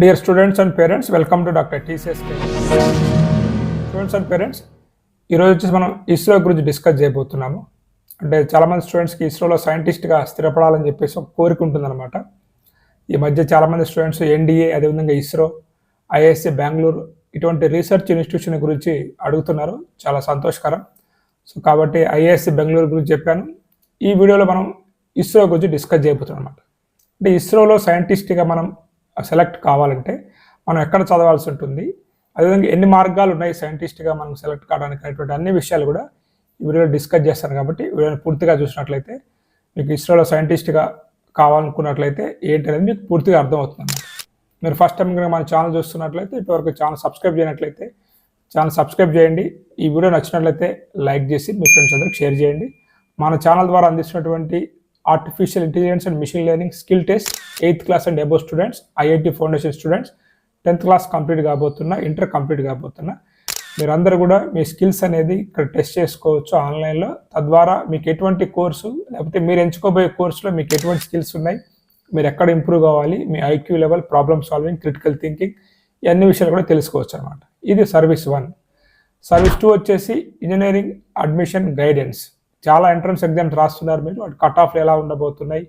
Dear students and parents welcome to doctor TCS students and parents ఈరోజు వచ్చేసి మనం ఇస్రో గురించి డిస్కస్ చేయబోతున్నాము. అంటే చాలామంది స్టూడెంట్స్కి ఇస్రోలో సైంటిస్ట్గా స్థిరపడాలని చెప్పేసి ఒక కోరిక ఉంటుందన్నమాట. ఈ మధ్య చాలామంది స్టూడెంట్స్ ఎన్డీఏ అదేవిధంగా ఇస్రో ఐఎస్సి బెంగళూరు ఇటువంటి రీసెర్చ్ ఇన్స్టిట్యూషన్ గురించి అడుగుతున్నారు. చాలా సంతోషకరం. సో కాబట్టి ఐఎస్సీ బెంగళూరు గురించి చెప్పాను. ఈ వీడియోలో మనం ఇస్రో గురించి డిస్కస్ చేయబోతున్నాం అనమాట అంటే ఇస్రోలో సైంటిస్ట్గా మనం సెలెక్ట్ కావాలంటే మనం ఎక్కడ చదవాల్సి ఉంటుంది? అదేవిధంగా ఎన్ని మార్గాలు ఉన్నాయి సైంటిస్ట్గా మనం సెలెక్ట్ కావడానికి అనేటువంటి అన్ని విషయాలు కూడా ఈ వీడియోలో డిస్కస్ చేస్తాను కాబట్టి వీడియోని పూర్తిగా చూసినట్లయితే మీకు ఇస్రోలో సైంటిస్ట్గా కావాలనుకున్నట్లయితే ఏంటి అనేది మీకు పూర్తిగా అర్థమవుతుంది అన్నమాట మీరు ఫస్ట్ టైం కనుక మన ఛానల్ చూస్తున్నట్లయితే ఇప్పటివరకు ఛానల్ సబ్స్క్రైబ్ చేయనట్లయితే ఛానల్ సబ్స్క్రైబ్ చేయండి. ఈ వీడియో నచ్చినట్లయితే లైక్ చేసి మీ ఫ్రెండ్స్ అందరికి షేర్ చేయండి. మన ఛానల్ ద్వారా అందిస్తున్నటువంటి artificial intelligence and machine learning skill test eighth class and above students IIT foundation students tenth class complete కాబోతున్నా inter complete కాబోతున్నా. మీరందరూ కూడా మీ స్కిల్స్ అనేది ఇక్కడ టెస్ట్ చేసుకోవచ్చు ఆన్లైన్లో తద్వారా మీకు ఎటువంటి కోర్సు లేకపోతే మీరు ఎంచుకోబోయే కోర్సులో మీకు ఎటువంటి స్కిల్స్ ఉన్నాయి మీరు ఎక్కడ ఇంప్రూవ్ కావాలి మీ IQ level problem solving critical thinking ఇవన్నీ విషయాలు కూడా తెలుసుకోవచ్చు అనమాట ఇది సర్వీస్ వన్ సర్వీస్ టూ వచ్చేసి ఇంజనీరింగ్ అడ్మిషన్ గైడెన్స్ చాలా ఎంట్రన్స్ ఎగ్జామ్స్ రాస్తున్నారు మీరు. వాటి కట్ ఆఫ్లు ఎలా ఉండబోతున్నాయి?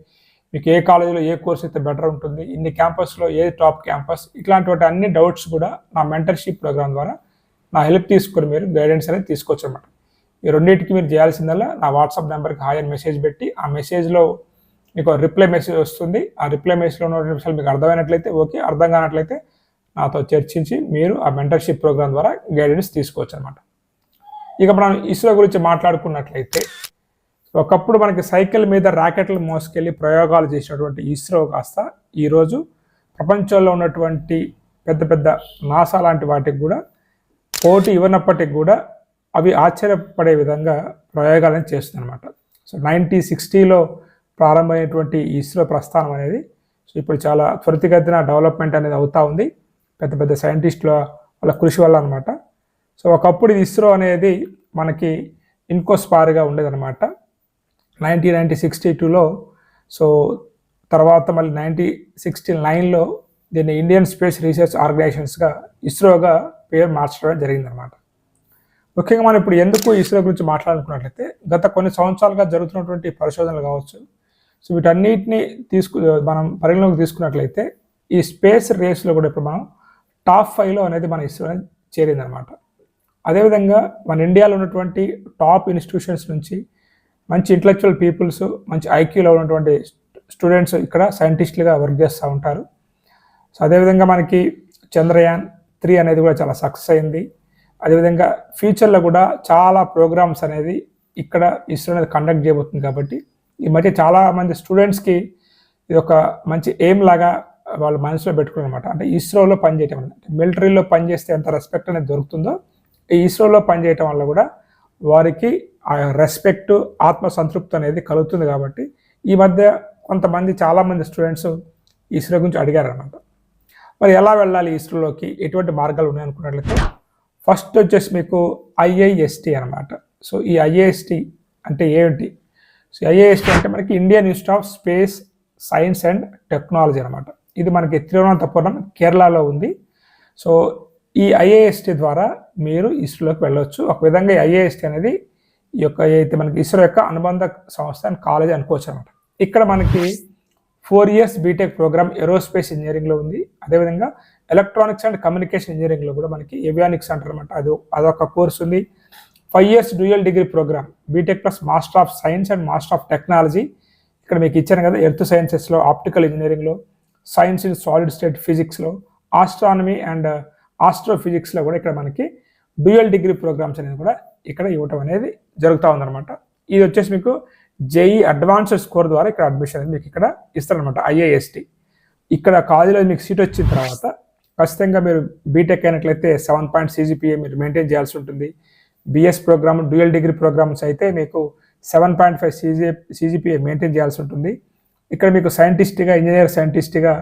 మీకు ఏ కాలేజీలో ఏ కోర్స్ అయితే బెటర్ ఉంటుంది? ఇన్ని క్యాంపస్లో ఏ టాప్ క్యాంపస్? ఇట్లాంటి అన్ని డౌట్స్ కూడా నా మెంటర్షిప్ ప్రోగ్రామ్ ద్వారా నా హెల్ప్ తీసుకొని మీరు గైడెన్స్ అనేది తీసుకోవచ్చు అనమాట ఈ రెండింటికి మీరు చేయాల్సిందల్లా నా వాట్సాప్ నెంబర్కి హాయ్ అని మెసేజ్ పెట్టి ఆ మెసేజ్లో మీకు రిప్లై మెసేజ్ వస్తుంది. ఆ రిప్లై మెసేజ్లో ఉన్న విషయాలు మీకు అర్థమైనట్లయితే ఓకే. అర్థం కానట్లయితే నాతో చర్చించి మీరు ఆ మెంటర్షిప్ ప్రోగ్రామ్ ద్వారా గైడెన్స్ తీసుకోవచ్చు అనమాట ఇక మనం ఇస్రో గురించి మాట్లాడుకున్నట్లయితే ఒకప్పుడు మనకి సైకిల్ మీద ర్యాకెట్లు మోసుకెళ్ళి ప్రయోగాలు చేసినటువంటి ఇస్రో కాస్త ఈరోజు ప్రపంచంలో ఉన్నటువంటి పెద్ద పెద్ద నాసా లాంటి వాటికి కూడా పోటీ ఇవ్వనప్పటికి కూడా అవి ఆశ్చర్యపడే విధంగా ప్రయోగాలను చేస్తుందన్నమాట. సో నైన్టీన్ సిక్స్టీలో ప్రారంభమైనటువంటి ఇస్రో ప్రస్థానం అనేది సో ఇప్పుడు చాలా త్వరితగతిన డెవలప్మెంట్ అనేది అవుతూ ఉంది. పెద్ద పెద్ద సైంటిస్టుల వాళ్ళ కృషి వల్ల అనమాట సో ఒకప్పుడు ఇది ఇస్రో అనేది మనకి ఇన్కోస్పార్గా ఉండేదన్నమాట. నైన్టీన్ నైన్టీ సిక్స్టీ టూలో సో తర్వాత మళ్ళీ నైన్టీ సిక్స్టీ నైన్లో దీన్ని ఇండియన్ స్పేస్ రీసెర్చ్ ఆర్గనైజేషన్స్గా ఇస్రోగా పేరు మార్చడం జరిగిందనమాట ముఖ్యంగా మనం ఇప్పుడు ఎందుకు ఇస్రో గురించి మాట్లాడుకున్నట్లయితే గత కొన్ని సంవత్సరాలుగా జరుగుతున్నటువంటి పరిశోధనలు కావచ్చు. సో వీటన్నిటిని తీసుకు మనం పరిగణలోకి తీసుకున్నట్లయితే ఈ స్పేస్ రేస్లో కూడా ఇప్పుడు మనం టాప్ ఫైవ్లో అనేది మన ఇస్రో చేరిందనమాట అదేవిధంగా మన ఇండియాలో ఉన్నటువంటి టాప్ ఇన్స్టిట్యూషన్స్ నుంచి మంచి ఇంటలెక్చువల్ పీపుల్స్ మంచి ఐక్యూలో ఉన్నటువంటి స్టూడెంట్స్ ఇక్కడ సైంటిస్టులుగా వర్క్ చేస్తూ ఉంటారు. సో అదేవిధంగా మనకి చంద్రయాన్ త్రీ అనేది కూడా చాలా సక్సెస్ అయింది. అదేవిధంగా ఫ్యూచర్లో కూడా చాలా ప్రోగ్రామ్స్ అనేది ఇక్కడ ఇస్రో అనేది కండక్ట్ చేయబోతుంది కాబట్టి ఈ మధ్య చాలా మంది స్టూడెంట్స్కి ఇది ఒక మంచి ఎయిమ్ లాగా వాళ్ళు మనసులో పెట్టుకున్నమాట అంటే ఇస్రోలో పనిచేయటం మిలిటరీలో పనిచేస్తే ఎంత రెస్పెక్ట్ అనేది దొరుకుతుందో ఇస్రోలో పనిచేయటం వల్ల కూడా వారికి ఆ రెస్పెక్ట్ ఆత్మ సంతృప్తి అనేది కలుగుతుంది కాబట్టి ఈ మధ్య కొంతమంది చాలామంది స్టూడెంట్స్ ఇస్రో గురించి అడిగారు అనమాట మరి ఎలా వెళ్ళాలి ఇస్రోలోకి? ఎటువంటి మార్గాలు ఉన్నాయి అనుకున్నట్లయితే ఫస్ట్ వచ్చేసి మీకు ఐఐఎస్టి అనమాట సో ఈ ఐఏఎస్టి అంటే ఏంటి సో ఐఏఎస్టి అంటే మనకి Indian institute of space science and technology అనమాట ఇది మనకి తిరువనంతపురం కేరళలో ఉంది. సో ఈ ఐఏఎస్టీ ద్వారా మీరు ఇస్రోలోకి వెళ్ళవచ్చు ఒక విధంగా ఈ ఐఏఎస్టీ అనేది ఈ యొక్క అయితే మనకి ఇస్రో యొక్క అనుబంధ సంస్థ అండ్ కాలేజ్ అనుకోవచ్చు అనమాట ఇక్కడ మనకి four years BTech program aerospace ఇంజనీరింగ్లో ఉంది. అదేవిధంగా ఎలక్ట్రానిక్స్ అండ్ కమ్యూనికేషన్ ఇంజనీరింగ్లో కూడా మనకి ఏవియానిక్స్ అంటారు అనమాట అది అదొక కోర్స్ ఉంది. Five years dual degree program BTech plus master of science and master of technology ఇక్కడ మీకు ఇచ్చాను కదా ఎర్త్ సైన్సెస్లో ఆప్టికల్ ఇంజనీరింగ్లో సైన్స్ ఇన్ సాలిడ్ స్టేట్ ఫిజిక్స్లో ఆస్ట్రానమీ అండ్ ఆస్ట్రోఫిజిక్స్లో కూడా ఇక్కడ మనకి డ్యూయల్ డిగ్రీ ప్రోగ్రామ్స్ అనేది కూడా ఇక్కడ ఇవ్వటం అనేది జరుగుతూ ఉందన్నమాట. ఇది వచ్చేసి మీకు జేఈ అడ్వాన్స్డ్ స్కోర్ ద్వారా ఇక్కడ అడ్మిషన్ అనేది మీకు ఇక్కడ ఇస్తారనమాట ఐఏఎస్టీ. ఇక్కడ కాలేజీలో మీకు సీట్ వచ్చిన తర్వాత ఖచ్చితంగా మీరు బీటెక్ అయినట్లయితే సెవెన్ పాయింట్ సీజీపీఏ మీరు మెయింటైన్ చేయాల్సి ఉంటుంది. BS program dual degree programs అయితే మీకు seven point five CG CGPA maintain చేయాల్సి ఉంటుంది. ఇక్కడ మీకు సైంటిస్ట్గా ఇంజనీర్ సైంటిస్ట్గా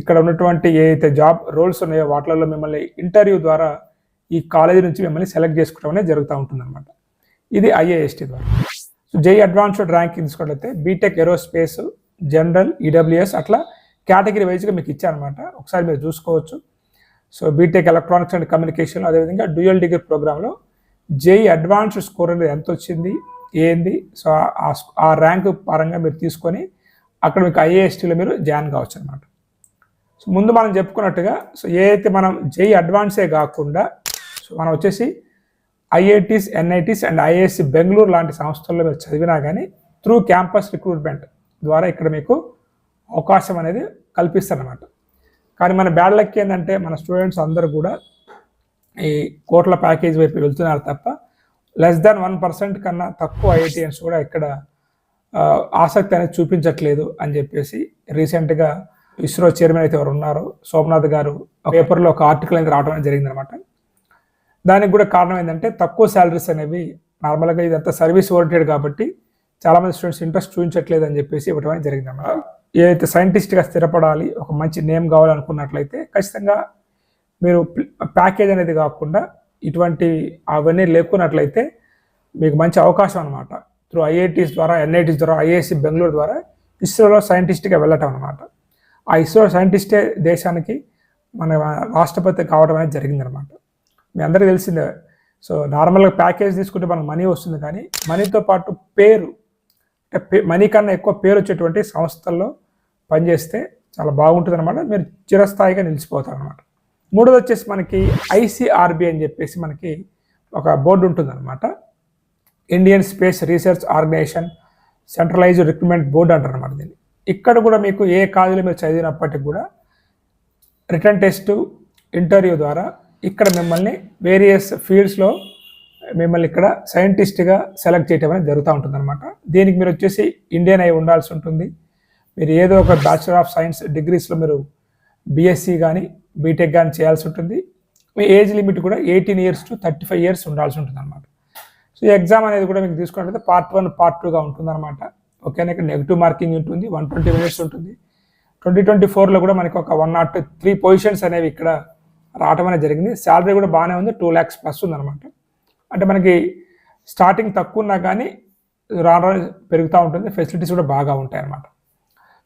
ఇక్కడ ఉన్నటువంటి ఏదైతే జాబ్ రోల్స్ ఉన్నాయో వాటిలలో మిమ్మల్ని ఇంటర్వ్యూ ద్వారా ఈ కాలేజీ నుంచి మిమ్మల్ని సెలెక్ట్ చేసుకోవడం అనేది జరుగుతూ ఉంటుంది అనమాట ఇది ఐఏఎస్టీ ద్వారా. సో జై అడ్వాన్స్డ్ ర్యాంక్ తీసుకున్నట్లయితే బీటెక్ ఏరోస్పేస్ జనరల్ ఈడబ్ల్యూఎస్ అట్లా కేటగిరీ వైజ్గా మీకు ఇచ్చానమాట ఒకసారి మీరు చూసుకోవచ్చు. So BTech electronics and communication అదేవిధంగా డ్యూయల్ డిగ్రీ ప్రోగ్రాంలో జేఈ అడ్వాన్స్డ్ స్కోర్ అనేది ఎంత వచ్చింది? ఏంది? సో ఆ ర్యాంక్ పరంగా మీరు తీసుకొని అక్కడ మీకు ఐఏఎస్టీలో మీరు జాయిన్ కావచ్చు అనమాట సో ముందు మనం చెప్పుకున్నట్టుగా సో ఏదైతే మనం జేఈ అడ్వాన్సే కాకుండా సో మనం వచ్చేసి IITs NITs and IISc Bengaluru లాంటి సంస్థల్లో మీరు చదివినా కానీ త్రూ క్యాంపస్ రిక్రూట్మెంట్ ద్వారా ఇక్కడ మీకు అవకాశం అనేది కల్పిస్తారనమాట కానీ మన బ్యాడ్ లక్ ఏంటంటే మన స్టూడెంట్స్ అందరూ కూడా ఈ కోట్ల ప్యాకేజ్ వైపు వెళ్తున్నారు తప్ప లెస్ దాన్ వన్ పర్సెంట్ కన్నా తక్కువ ఐఐటిఎన్స్ కూడా ఇక్కడ ఆసక్తి అనేది చూపించట్లేదు అని చెప్పేసి రీసెంట్గా ఇస్రో చైర్మన్ అయితే ఎవరు ఉన్నారో? సోమనాథ్ గారు పేపర్లో ఒక ఆర్టికల్ అనేది రావడం జరిగింది అనమాట దానికి కూడా కారణం ఏంటంటే తక్కువ శాలరీస్ అనేవి నార్మల్గా ఇదంతా సర్వీస్ ఓరియంటెడ్ కాబట్టి చాలామంది స్టూడెంట్స్ ఇంట్రెస్ట్ చూపించట్లేదు అని చెప్పేసి ఇవ్వడం జరిగింది అన్నమాట ఏదైతే సైంటిస్ట్గా స్థిరపడాలి ఒక మంచి నేమ్ కావాలనుకున్నట్లయితే ఖచ్చితంగా మీరు ప్యాకేజ్ అనేది కాకుండా ఇటువంటి అవన్నీ లేకున్నట్లయితే మీకు మంచి అవకాశం అనమాట. త్రూ ఐఐటీస్ ద్వారా ఎన్ఐటీస్ ద్వారా ఐఐఎస్సి బెంగళూరు ద్వారా ఇస్రోలో సైంటిస్ట్గా వెళ్ళటం అనమాట. ఆ ఇస్రో సైంటిస్టే దేశానికి మన రాష్ట్రపతి కావడం అనేది జరిగిందనమాట మీ అందరికీ తెలిసిందే. సో నార్మల్గా ప్యాకేజ్ తీసుకుంటే మనకు మనీ వస్తుంది కానీ మనీతో పాటు పేరు అంటే మనీ కన్నా ఎక్కువ పేరు వచ్చేటువంటి సంస్థల్లో పనిచేస్తే చాలా బాగుంటుంది అనమాట మీరు చిరస్థాయిగా నిలిచిపోతారు అనమాట మూడోది వచ్చేసి మనకి ఐసీఆర్బి అని చెప్పేసి మనకి ఒక బోర్డు ఉంటుందన్నమాట. Indian space research organisation centralised recruitment board అంటారు అనమాట దీన్ని. ఇక్కడ కూడా మీకు ఏ కాలేజీలో మీరు చదివినప్పటికి కూడా రిటర్న్ టెస్ట్ ఇంటర్వ్యూ ద్వారా ఇక్కడ మిమ్మల్ని వేరియస్ ఫీల్డ్స్లో మిమ్మల్ని ఇక్కడ సైంటిస్ట్గా సెలెక్ట్ చేయటం అనేది జరుగుతూ ఉంటుంది అనమాట దీనికి మీరు వచ్చేసి ఇండియన్ అయి ఉండాల్సి ఉంటుంది. మీరు ఏదో ఒక బ్యాచులర్ ఆఫ్ సైన్స్ డిగ్రీస్లో మీరు బీఎస్సీ కానీ బీటెక్ కానీ చేయాల్సి ఉంటుంది. మీ ఏజ్ లిమిట్ కూడా eighteen years to thirty five years ఉండాల్సి ఉంటుంది అనమాట సో ఈ ఎగ్జామ్ అనేది కూడా మీకు తీసుకున్నట్లయితే పార్ట్ వన్ పార్ట్ టూగా ఉంటుంది అనమాట ఓకేనా? ఇక్కడ నెగిటివ్ మార్కింగ్ ఉంటుంది వన్ ట్వంటీ మినిట్స్ ఉంటుంది. ట్వంటీ ట్వంటీ ఫోర్లో కూడా మనకి ఒక వన్ నాట్ త్రీ పొజిషన్స్ అనేవి ఇక్కడ రావటం అనేది జరిగింది. శాలరీ కూడా బాగానే ఉంది టూ ల్యాక్స్ ప్లస్ ఉందన్నమాట. అంటే మనకి స్టార్టింగ్ తక్కువ ఉన్నా కానీ రాను పెరుగుతూ ఉంటుంది ఫెసిలిటీస్ కూడా బాగా ఉంటాయి అన్నమాట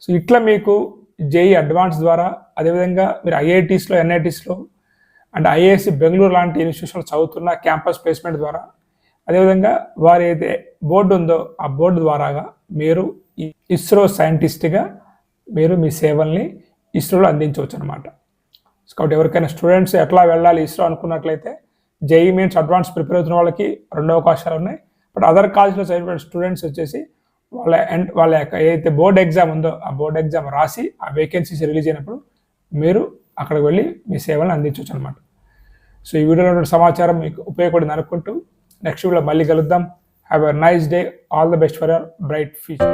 సో ఇట్లా మీకు జేఈ అడ్వాన్స్ ద్వారా అదేవిధంగా మీరు ఐఐటీస్లో ఎన్ఐటీస్లో అండ్ ఐఏఎస్సి బెంగళూరు లాంటి ఇన్స్టిట్యూషన్లో చదువుతున్న క్యాంపస్ ప్లేస్మెంట్ ద్వారా అదేవిధంగా వారి ఏదైతే బోర్డు ఉందో ఆ బోర్డు ద్వారాగా మీరు ఇస్రో సైంటిస్ట్గా మీరు మీ సేవల్ని ఇస్రోలో అందించవచ్చు అనమాట కాబట్టి ఎవరికైనా స్టూడెంట్స్ ఎట్లా వెళ్ళాలి ఇస్రో అనుకున్నట్లయితే జేఈ మీన్స్ అడ్వాన్స్ ప్రిపేర్ అవుతున్న వాళ్ళకి రెండు అవకాశాలు ఉన్నాయి. బట్ అదర్ కాలేజ్లో చదివిన స్టూడెంట్స్ వచ్చేసి వాళ్ళ అండ్ వాళ్ళ యొక్క ఏదైతే బోర్డ్ ఎగ్జామ్ ఉందో ఆ బోర్డ్ ఎగ్జామ్ రాసి ఆ వేకెన్సీస్ రిలీజ్ అయినప్పుడు మీరు అక్కడికి వెళ్ళి మీ సేవలను అందించవచ్చు అనమాట సో ఈ వీడియోలో సమాచారం మీకు ఉపయోగపడింది అనుకుంటూ నెక్స్ట్ వీడియోలో మళ్ళీ కలుద్దాం. Have a nice day all the best for our bright future